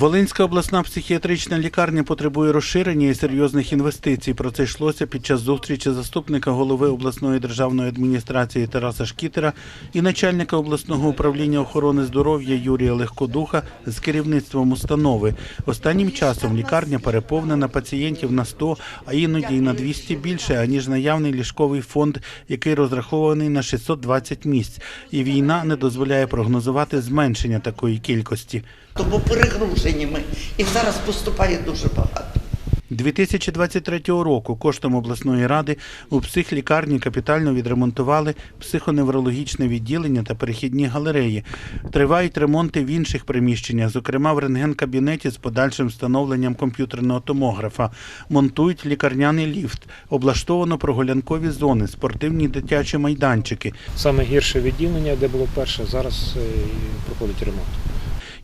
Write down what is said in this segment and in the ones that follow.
Волинська обласна психіатрична лікарня потребує розширення і серйозних інвестицій. Про це йшлося під час зустрічі заступника голови обласної державної адміністрації Тараса Шкітера і начальника обласного управління охорони здоров'я Юрія Легкодуха з керівництвом установи. Останнім часом лікарня переповнена пацієнтів на 100, а іноді й на 200 більше, аніж наявний ліжковий фонд, який розрахований на 620 місць. І війна не дозволяє прогнозувати зменшення такої кількості. Тому перегружені ми. Їх зараз поступає дуже багато. 2023 року коштом обласної ради у психлікарні капітально відремонтували психоневрологічне відділення та перехідні галереї. Тривають ремонти в інших приміщеннях, зокрема в рентген-кабінеті з подальшим встановленням комп'ютерного томографа. Монтують лікарняний ліфт, облаштовано прогулянкові зони, спортивні дитячі майданчики. Саме гірше відділення, де було перше, зараз е, проходить ремонт.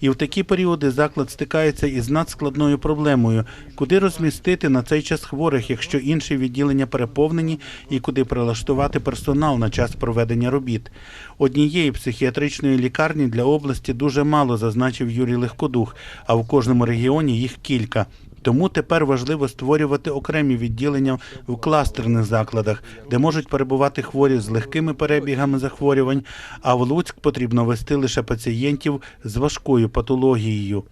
І в такі періоди заклад стикається із надскладною проблемою, куди розмістити на цей час хворих, якщо інші відділення переповнені, і куди прилаштувати персонал на час проведення робіт. Однієї психіатричної лікарні для області дуже мало, зазначив Юрій Легкодух, а в кожному регіоні їх кілька. Тому тепер важливо створювати окремі відділення в кластерних закладах, де можуть перебувати хворі з легкими перебігами захворювань, а в Луцьк потрібно вести лише пацієнтів з важкою патологією.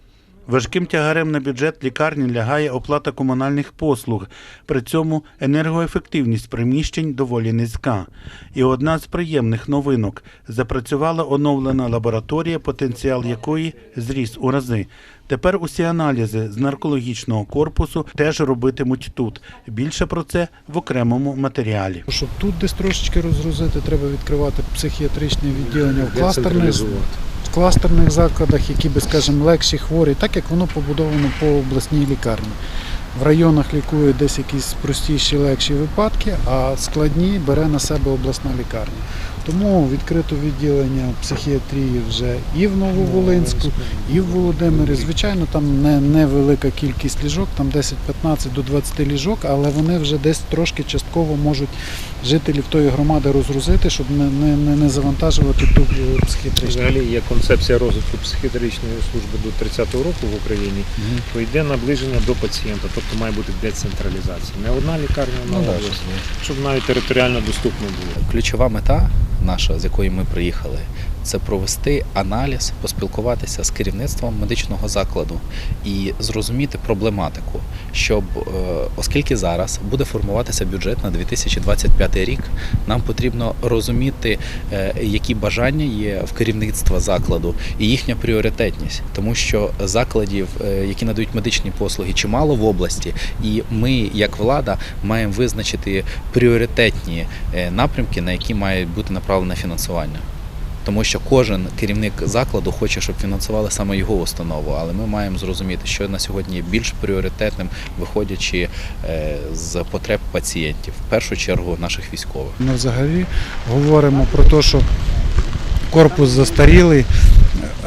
Важким тягарем на бюджет лікарні лягає оплата комунальних послуг. При цьому енергоефективність приміщень доволі низька. І одна з приємних новинок запрацювала оновлена лабораторія, потенціал якої зріс у рази. Тепер усі аналізи з наркологічного корпусу теж робитимуть тут. Більше про це в окремому матеріалі. Щоб тут десь трошечки розгрузити, треба відкривати психіатричне відділення в кластерних, кластерних закладах, які би, скажімо, легші хворі, так як воно побудовано по обласній лікарні. В районах лікує десь якісь простіші, легші випадки, а складні бере на себе обласна лікарня. Тому відкрито відділення психіатрії вже і в Нововолинську, і в Володимирі. Звичайно, там не, невелика кількість ліжок, там 10-15 до 20 ліжок, але вони вже десь трошки частково можуть жителів тої громади розгрузити, щоб не, не, не, не завантажувати ту е, психіатричну. Взагалі є концепція розвитку психіатричної служби до 30-го року в Україні, Мгм. то йде наближення до пацієнта, тобто має бути децентралізація. Не одна лікарня на Ну, область, щоб навіть територіально доступно було. Ключова мета наша, з якої ми приїхали, це провести аналіз, поспілкуватися з керівництвом медичного закладу і зрозуміти проблематику, щоб, е, оскільки зараз буде формуватися бюджет на 2025 рік, нам потрібно розуміти, е, які бажання є в керівництва закладу і їхня пріоритетність, тому що закладів, е, які надають медичні послуги, чимало в області, і ми, як влада, маємо визначити пріоритетні напрямки, на які має бути направлене фінансування. Тому що кожен керівник закладу хоче, щоб фінансували саме його установу, але ми маємо зрозуміти, що на сьогодні є більш пріоритетним, виходячи е, з потреб пацієнтів, в першу чергу наших військових. Ми взагалі говоримо про те, що корпус застарілий,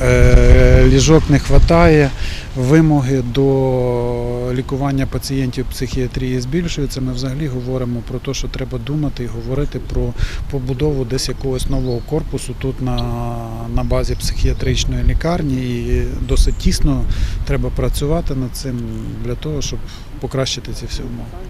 е, ліжок не вистачає, вимоги до лікування пацієнтів психіатрії збільшуються. Ми взагалі говоримо про те, що треба думати і говорити про побудову десь якогось нового корпусу тут на, на базі психіатричної лікарні. І досить тісно треба працювати над цим для того, щоб покращити ці всі умови.